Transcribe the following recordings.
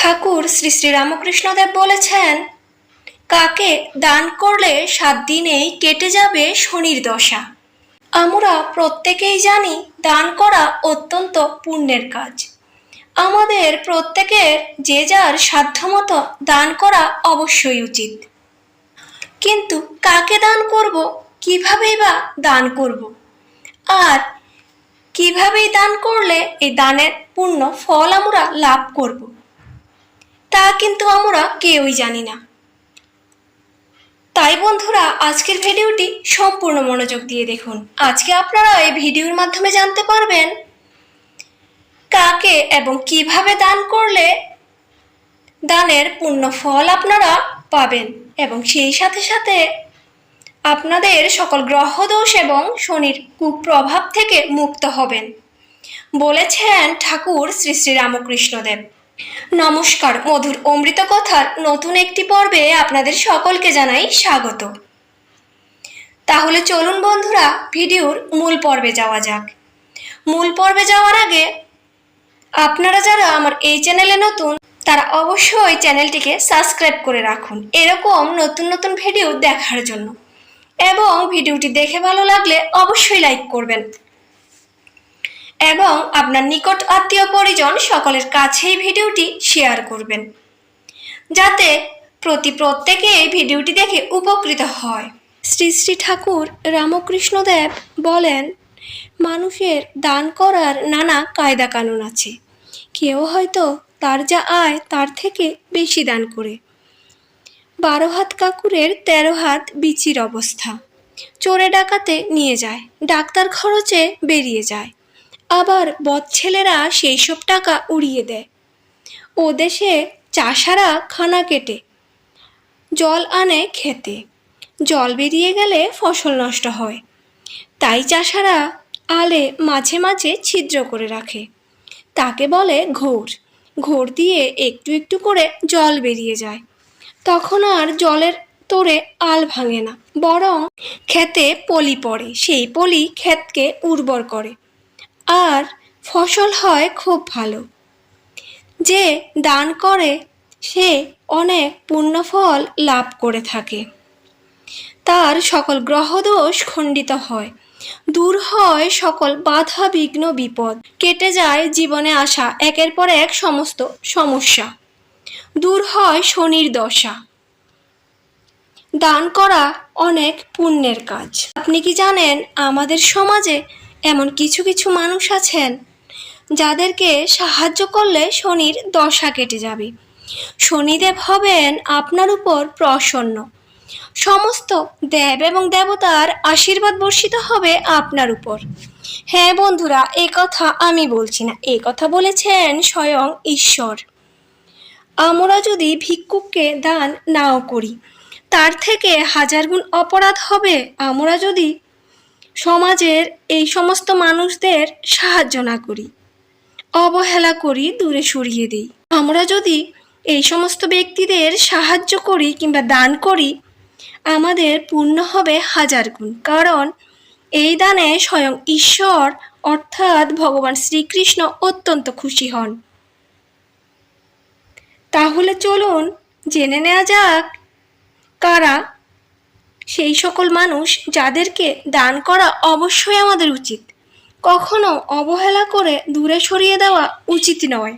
ঠাকুর শ্রী শ্রী রামকৃষ্ণদেব বলেছেন, কাকে দান করলে সাত দিনেই কেটে যাবে শনির দশা? আমরা প্রত্যেকেই জানি দান করা অত্যন্ত পুণ্যের কাজ। আমাদের প্রত্যেকের যে যার সাধ্যমতো দান করা অবশ্যই উচিত। কিন্তু কাকে দান করব, কিভাবেই বা দান করব? আর কিভাবেই দান করলে এই দানের পূর্ণ ফল আমরা লাভ করব? তা কিন্তু আমরা কেউই জানি না। তাই বন্ধুরা, আজকের ভিডিওটি সম্পূর্ণ মনোযোগ দিয়ে দেখুন। আজকে আপনারা এই ভিডিওর মাধ্যমে জানতে পারবেন কাকে এবং কীভাবে দান করলে দানের পূর্ণ ফল আপনারা পাবেন এবং সেই সাথে সাথে আপনাদের সকল গ্রহদোষ এবং শনির কুপ্রভাব থেকে মুক্ত হবেন। বলেছেন ঠাকুর শ্রী শ্রী রামকৃষ্ণদেব। নমস্কার, মধুর অমৃত কথার নতুন একটি পর্বে আপনাদের সকলকে জানাই স্বাগত। তাহলে চলুন বন্ধুরা, ভিডিওর মূল পর্বে যাওয়া যাক। মূল পর্বে যাওয়ার আগে আপনারা যারা আমার এই চ্যানেলে নতুন, তারা অবশ্যই চ্যানেলটিকে সাবস্ক্রাইব করে রাখুন এরকম নতুন নতুন ভিডিও দেখার জন্য। এবং ভিডিওটি দেখে ভালো লাগলে অবশ্যই লাইক করবেন। এবং আপনার নিকট আত্মীয় পরিজন সকলের কাছেই ভিডিওটি শেয়ার করবেন, যাতে প্রতি প্রত্যেকে এই ভিডিওটি দেখে উপকৃত হয়। শ্রী শ্রী ঠাকুর রামকৃষ্ণদেব বলেন, মানুষের দান করার নানা কায়দা কানুন আছে। কেউ হয়তো তার যা আয় তার থেকে বেশি দান করে। বারো হাত কাকুরের তেরো হাত বিচির অবস্থা। চোরে ডাকাতে নিয়ে যায়। ডাক্তার খরচে বেরিয়ে যায়। আবার বদছেলেরা সেই সব টাকা উড়িয়ে দেয়। ও দেশে চাষারা খানা কেটে, জল আনে খেতে। জল বেরিয়ে গেলে ফসল নষ্ট হয়। তাই চাষারা আলে মাঝে মাঝে ছিদ্র করে রাখে। তাকে বলে ঘোর। ঘোর দিয়ে একটু একটু করে জল বেরিয়ে যায়। তখন আর জলের তোরে আল ভাঙে না, বরং ক্ষেতে পলি পড়ে। সেই পলি ক্ষেতকে উর্বর করে। আর ফসল হয় খুব ভালো। যে দান করে, সে অনেক পুণ্যফল লাভ করে থাকে। তার সকল গ্রহদোষ খণ্ডিত হয়। দূর হয় সকল বাধা বিঘ্ন বিপদ। কেটে যায় জীবনে আসা একের পর এক সমস্ত সমস্যা। দূর হয় শনির দশা। দান করা অনেক পুণ্যের কাজ। আপনি কি জানেন, আমাদের সমাজে এমন কিছু কিছু মানুষ আছেন যাদেরকে সাহায্য করলে শনির দশা কেটে যাবে। শনিদেব হবেন আপনার উপর প্রসন্ন। সমস্ত দেব এবং দেবতার আশীর্বাদ বর্ষিত হবে আপনার উপর। হ্যাঁ বন্ধুরা, এ কথা আমি বলছি না। এ কথা বলেছেন স্বয়ং ঈশ্বর। আমরা যদি ভিক্ষুককে দান নাও করি, তার থেকে হাজার গুণ অপরাধ হবে। আমরা যদি সমাজের এই সমস্ত মানুষদের সাহায্য না করি, অবহেলা করি, দূরে সরিয়ে দিই। আমরা যদি এই সমস্ত ব্যক্তিদের সাহায্য করি কিংবা দান করি, আমাদের পূর্ণ হবে হাজার গুণ। কারণ এই দানে স্বয়ং ঈশ্বর, অর্থাৎ ভগবান শ্রীকৃষ্ণ অত্যন্ত খুশি হন। তাহলে চলুন জেনে নেওয়া যাক কারা সেই সকল মানুষ যাদেরকে দান করা অবশ্যই আমাদের উচিত। কখনো অবহেলা করে দূরে সরিয়ে দেওয়া উচিত নয়।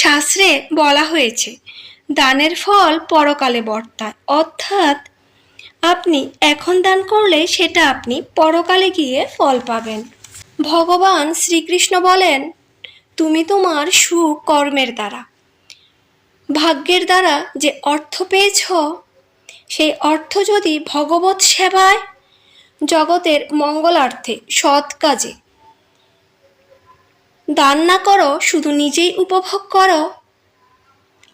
শাস্ত্রে বলা হয়েছে, দানের ফল পরকালে বর্তায়। অর্থাৎ আপনি এখন দান করলে সেটা আপনি পরকালে গিয়ে ফল পাবেন। ভগবান শ্রীকৃষ্ণ বলেন, তুমি তোমার সুকর্মের দ্বারা। ভাগ্যের দ্বারা যে অর্থ পেয়েছ সেই অর্থ যদি ভগবত সেবায়, জগতের মঙ্গলার্থে সৎ কাজে। দান না করো, শুধু নিজেই উপভোগ করো।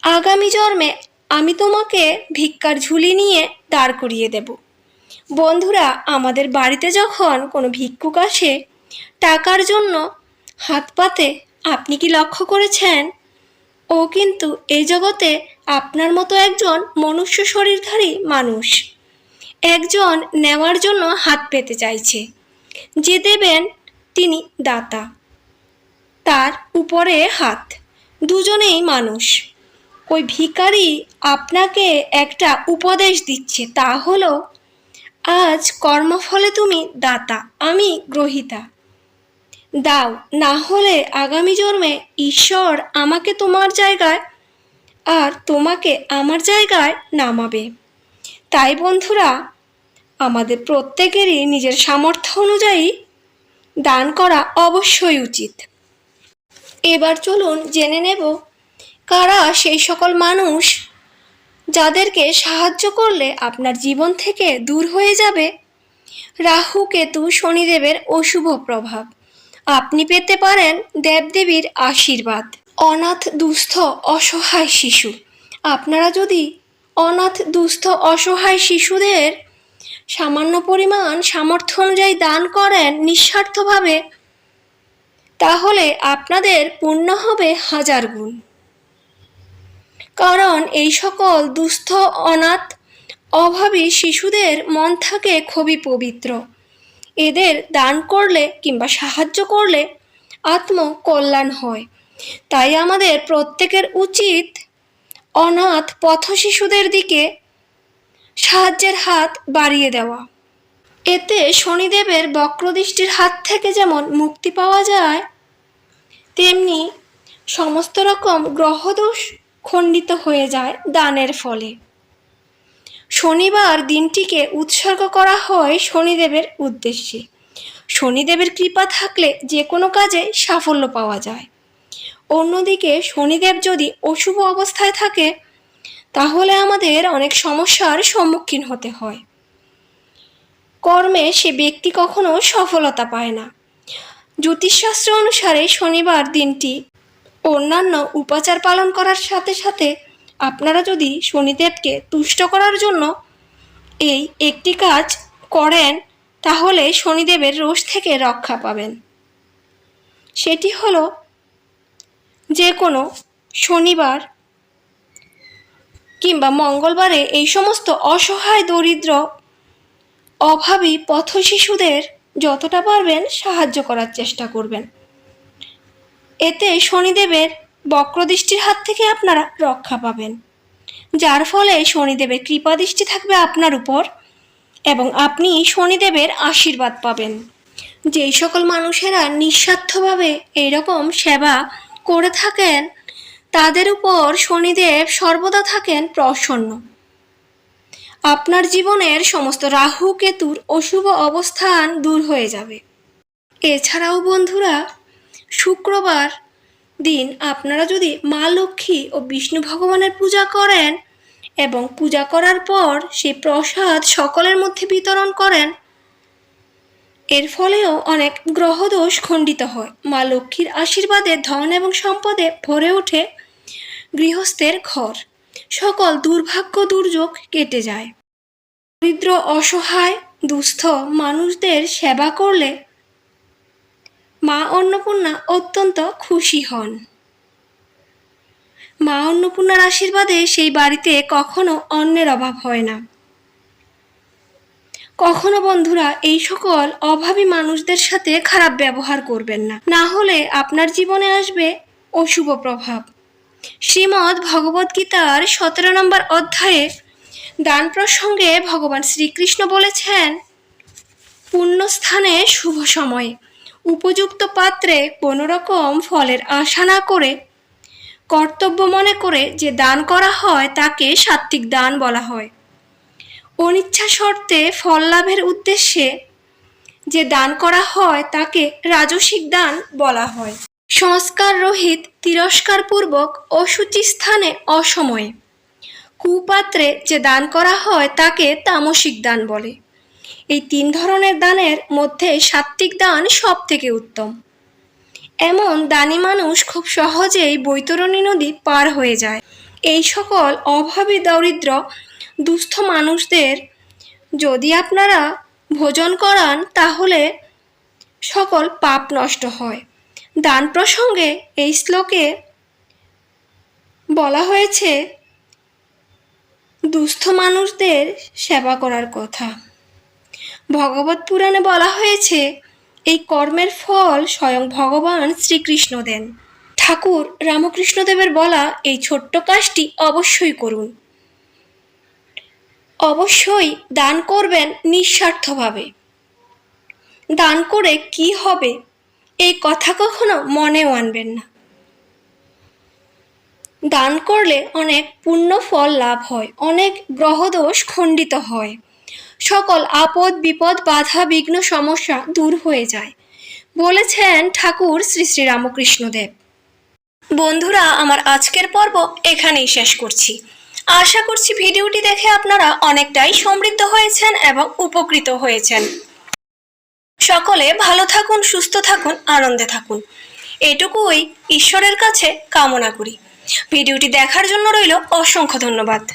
আগামী জন্মে আমি তোমাকে ভিক্ষার ঝুলি নিয়ে দাঁড় করিয়ে দেব। বন্ধুরা, আমাদের বাড়িতে যখন কোনো ভিক্ষুক আসে, টাকার জন্য হাত পাতে, আপনি কি লক্ষ্য করেছেন? ও কিন্তু এই জগতে আপনার মতো একজন মনুষ্য শরীরধারী মানুষ। একজন নেওয়ার জন্য হাত পেতে চাইছে। যে দেবেন, তিনি দাতা। তার উপরে হাত। দুজনেই মানুষ। ওই ভিখারি আপনাকে একটা উপদেশ দিচ্ছে, তা হলো, আজ কর্মফলে তুমি দাতা, আমি গ্রহিতা। দাও, না হলে আগামী জন্মে ঈশ্বর আমাকে তোমার জায়গায় আর তোমাকে আমার জায়গায় নামাবে। তাই বন্ধুরা, আমাদের প্রত্যেকেরই নিজের সামর্থ্য অনুযায়ী দান করা অবশ্যই উচিত। এবার চলুন জেনে নেব, কারা সেই সকল মানুষ যাদেরকে সাহায্য করলে আপনার জীবন থেকে দূর হয়ে যাবে? রাহু, কেতু, শনিদেবের অশুভ প্রভাব। আপনি পেতে পারেন দেবদেবীর আশীর্বাদ। অনাথ, দুস্থ, অসহায় শিশু। আপনারা যদি অনাথ, দুস্থ, অসহায় শিশুদের সামান্য পরিমাণ সামর্থ্য অনুযায়ী দান করেন নিঃস্বার্থভাবে, তাহলে আপনাদের পুণ্য হবে হাজার গুণ। কারণ এই সকল দুস্থ, অনাথ, অভাবী শিশুদের মন থাকে খুবই পবিত্র। এদের দান করলে কিংবা সাহায্য করলে আত্ম কল্যাণ হয়। তাই আমাদের প্রত্যেকের উচিত অনাথ পথ শিশুদের দিকে সাহায্যের হাত বাড়িয়ে দেওয়া। এতে শনিদেবের বক্রদৃষ্টির হাত থেকে যেমন মুক্তি পাওয়া যায়, তেমনি সমস্ত রকম গ্রহদোষ খণ্ডিত হয়ে যায় দানের ফলে। শনিবার দিনটিকে উৎসর্গ করা হয় শনিদেবের উদ্দেশ্যে। শনিদেবের কৃপা থাকলে যে কোনো কাজে সাফল্য পাওয়া যায়। অন্যদিকে শনিদেব যদি অশুভ অবস্থায় থাকে, তাহলে আমাদের অনেক সমস্যার সম্মুখীন হতে হয়। কর্মে সে ব্যক্তি কখনো সফলতা পায় না। জ্যোতিষশাস্ত্র অনুসারে শনিবার দিনটি অন্যান্য উপাচার পালন করার সাথে সাথে আপনারা যদি শনিদেবকে তুষ্ট করার জন্য এই একটি কাজ করেন, তাহলে শনিদেবের রোষ থেকে রক্ষা পাবেন। সেটি হলো যে কোনো শনিবার কিংবা মঙ্গলবারে এই সমস্ত অসহায়, দরিদ্র, অভাবী পথ শিশুদের যতটা পারবেন সাহায্য করার চেষ্টা করবেন। এতে শনিদেবের বক্রদৃষ্টির হাত থেকে আপনারা রক্ষা পাবেন। যার ফলে শনিদেবের কৃপা দৃষ্টি থাকবে আপনার উপর এবং আপনি শনিদেবের আশীর্বাদ পাবেন। যেই সকল মানুষেরা নিঃস্বার্থভাবে এইরকম সেবা করে থাকেন, তাদের উপর শনিদেব সর্বদা থাকেন প্রসন্ন। আপনার জীবনের সমস্ত রাহু, কেতুর অশুভ অবস্থান দূর হয়ে যাবে। এছাড়াও বন্ধুরা, শুক্রবার দিন আপনারা যদি মা লক্ষ্মী ও বিষ্ণু ভগবানের পূজা করেন এবং পূজা করার পর সেই প্রসাদ সকলের মধ্যে বিতরণ করেন, এর ফলেও অনেক গ্রহদোষ খণ্ডিত হয়। মা লক্ষ্মীর আশীর্বাদে ধন এবং সম্পদে ভরে ওঠে গৃহস্থের ঘর। সকল দুর্ভাগ্য দুর্যোগ কেটে যায়। দরিদ্র, অসহায়, দুস্থ মানুষদের সেবা করলে মা অন্নপূর্ণা অত্যন্ত খুশি হন। মা অন্নপূর্ণার আশীর্বাদে সেই বাড়িতে কখনো অন্নের অভাব হয় না। কখনো বন্ধুরা এই সকল অভাবী মানুষদের সাথে খারাপ ব্যবহার করবেন না। না হলে আপনার জীবনে আসবে অশুভ প্রভাব। শ্রীমদ্ ভগবদ্গীতার সতেরো নম্বর অধ্যায়ে দান প্রসঙ্গে ভগবান শ্রীকৃষ্ণ বলেছেন, পুণ্যস্থানে শুভ সময়ে। উপযুক্ত পাত্রে কোনো রকম ফলের আশা না করে, কর্তব্য মনে করে যে দান করা হয় তাকে সাত্ত্বিক দান বলা হয়। অনিচ্ছা শর্তে ফল লাভের উদ্দেশ্যে যে দান করা হয় তাকে রাজসিক দান বলা হয়। সংস্কার রহিত তিরস্কারপূর্বক অসুচি স্থানে অসময়ে। কুপাত্রে যে দান করা হয় তাকে তামসিক দান বলে। এই তিন ধরনের দানের মধ্যে সাত্ত্বিক দান সব থেকে উত্তম। এমন দানি মানুষ খুব সহজেই বৈতরণী নদী পার হয়ে যায়। এই সকল অভাবী দরিদ্র, দুস্থ মানুষদের যদি আপনারা ভোজন করান, তাহলে সকল পাপ নষ্ট হয়। দান প্রসঙ্গে এই শ্লোকে বলা হয়েছে, দুস্থ মানুষদের সেবা করার কথা। ভগবত পুরাণে বলা হয়েছে, এই কর্মের ফল স্বয়ং ভগবান শ্রীকৃষ্ণ দেন ঠাকুর রামকৃষ্ণদেবের বলা এই ছোট্ট কাজটি অবশ্যই করুন। অবশ্যই দান করবেন নিঃস্বার্থভাবে। দান করে কি হবে, এই কথা কখনো মনেও আনবেন না। দান করলে অনেক পুণ্য ফল লাভ হয়, অনেক গ্রহদোষ খণ্ডিত হয়। সকল আপদ, বিপদ, বাধা, বিঘ্ন, সমস্যা দূর হয়ে যায়। বলেছেন ঠাকুর শ্রী শ্রী রামকৃষ্ণদেব। বন্ধুরা, আমার আজকের পর্ব এখানেই শেষ করছি। আশা করছি ভিডিওটি দেখে আপনারা অনেকটাই সমৃদ্ধ হয়েছেন এবং উপকৃত হয়েছেন। সকলে ভালো থাকুন, সুস্থ থাকুন, আনন্দে থাকুন। এটুকুই ঈশ্বরের কাছে কামনা করি। ভিডিওটি দেখার জন্য রইল অসংখ্য ধন্যবাদ।